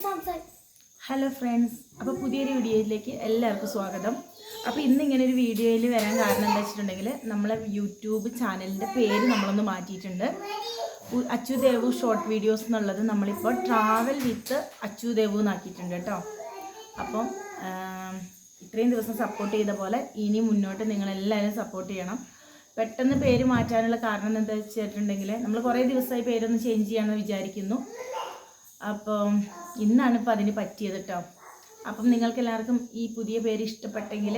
Hello friends അപ്പോൾ പുതിയൊരു വീഡിയോയിലേക്ക് എല്ലാവർക്കും സ്വാഗതം. അപ്പോൾ ഇന്ന് ഇങ്ങനെ ഒരു വീഡിയോയിൽ വരാൻ കാരണം എന്താ വെച്ചിട്ടുണ്ടെങ്കിൽ നമ്മളെ യൂട്യൂബ് ചാനലിന്റെ പേര് നമ്മളൊന്ന് മാറ്റിയിട്ടുണ്ട്. അച്ചു അച്ചുദേവു ഷോർട്ട് വീഡിയോസ് എന്നുള്ളത് നമ്മളിപ്പോൾ ട്രാവൽ വിത്ത് അച്ചുദേവു എന്നാക്കിയിട്ടുണ്ട് കേട്ടോ. അപ്പം ഇത്രയും ദിവസം സപ്പോർട്ട് ചെയ്ത പോലെ ഇനി മുന്നോട്ട് നിങ്ങളെല്ലാവരും സപ്പോർട്ട് ചെയ്യണം. പെട്ടെന്ന് പേര് മാറ്റാനുള്ള കാരണം എന്താ വെച്ചിട്ടുണ്ടെങ്കിൽ നമ്മൾ കുറേ ദിവസമായി പേരൊന്ന് ചേഞ്ച് ചെയ്യാമെന്ന് വിചാരിക്കുന്നു. അപ്പം ഇന്നാണ് ഇപ്പം അതിന് പറ്റിയത് കേട്ടോ അപ്പം നിങ്ങൾക്ക് എല്ലാവർക്കും ഈ പുതിയ പേര് ഇഷ്ടപ്പെട്ടെങ്കിൽ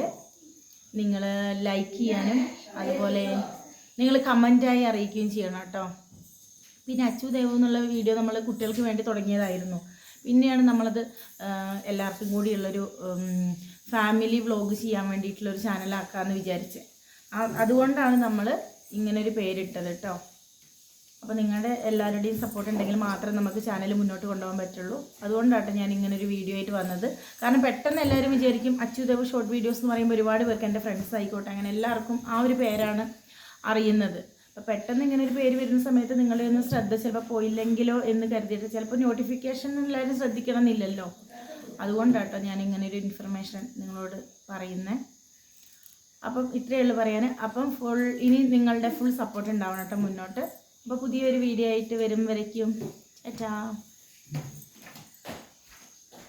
നിങ്ങൾ ലൈക്ക് ചെയ്യാനും അതുപോലെ നിങ്ങൾ കമന്റായി അറിയിക്കുകയും ചെയ്യണം കേട്ടോ. പിന്നെ അച്ചു ദേവു എന്നുള്ള വീഡിയോ നമ്മൾ കുട്ടികൾക്ക് വേണ്ടി തുടങ്ങിയതായിരുന്നു. പിന്നെയാണ് നമ്മളത് എല്ലാവർക്കും കൂടിയുള്ളൊരു ഫാമിലി വ്ളോഗ് ചെയ്യാൻ വേണ്ടിയിട്ടുള്ളൊരു ചാനലാക്കാമെന്ന് വിചാരിച്ചത്. ആ- അതുകൊണ്ടാണ് നമ്മൾ ഇങ്ങനൊരു പേരിട്ടത് കേട്ടോ അപ്പോൾ നിങ്ങളുടെ എല്ലാവരുടെയും സപ്പോർട്ട് ഉണ്ടെങ്കിൽ മാത്രമേ നമുക്ക് ചാനൽ മുന്നോട്ട് കൊണ്ടുപോകാൻ പറ്റുള്ളൂ. അതുകൊണ്ടാണ് ഞാൻ ഇങ്ങനെ ഒരു വീഡിയോ ആയിട്ട് വന്നത്. കാരണം പെട്ടെന്ന് എല്ലാവരും വിചാരിക്കും അച്യുദേവ് ഷോർട്ട് വീഡിയോസ് എന്ന് പറയുമ്പോൾ ഒരുപാട് പേർക്ക് എന്റെ ഫ്രണ്ട്സ് ആയിക്കോട്ടെ. അങ്ങനെ എല്ലാവർക്കും ആ ഒരു പേരാണ് അറിയുന്നത്. അപ്പോൾ പെട്ടെന്ന് ഇങ്ങനെ ഒരു പേര് വരുന്ന സമയത്ത് നിങ്ങളുടെ ഒന്ന് ശ്രദ്ധ ചിലപ്പോൾ പോയില്ലെങ്കിലോ എന്ന് കരുതിയിട്ട് ചിലപ്പോൾ നോട്ടിഫിക്കേഷൻ എല്ലാവരും ശ്രദ്ധിക്കണം എന്നില്ലല്ലോ. അതുകൊണ്ടാട്ടോ ഞാൻ ഇങ്ങനെ ഒരു ഇൻഫർമേഷൻ നിങ്ങളോട് പറയുന്നത് അപ്പം ഇത്രയേ ഉള്ളൂ പറയാൻ അപ്പം ഫുൾ ഇനി നിങ്ങളുടെ ഫുൾ സപ്പോർട്ട് ഉണ്ടാവണം കേട്ടോ മുന്നോട്ട്. അപ്പോൾ പുതിയൊരു വീഡിയോ ആയിട്ട് വരും വരയ്ക്കും. ഏറ്റാ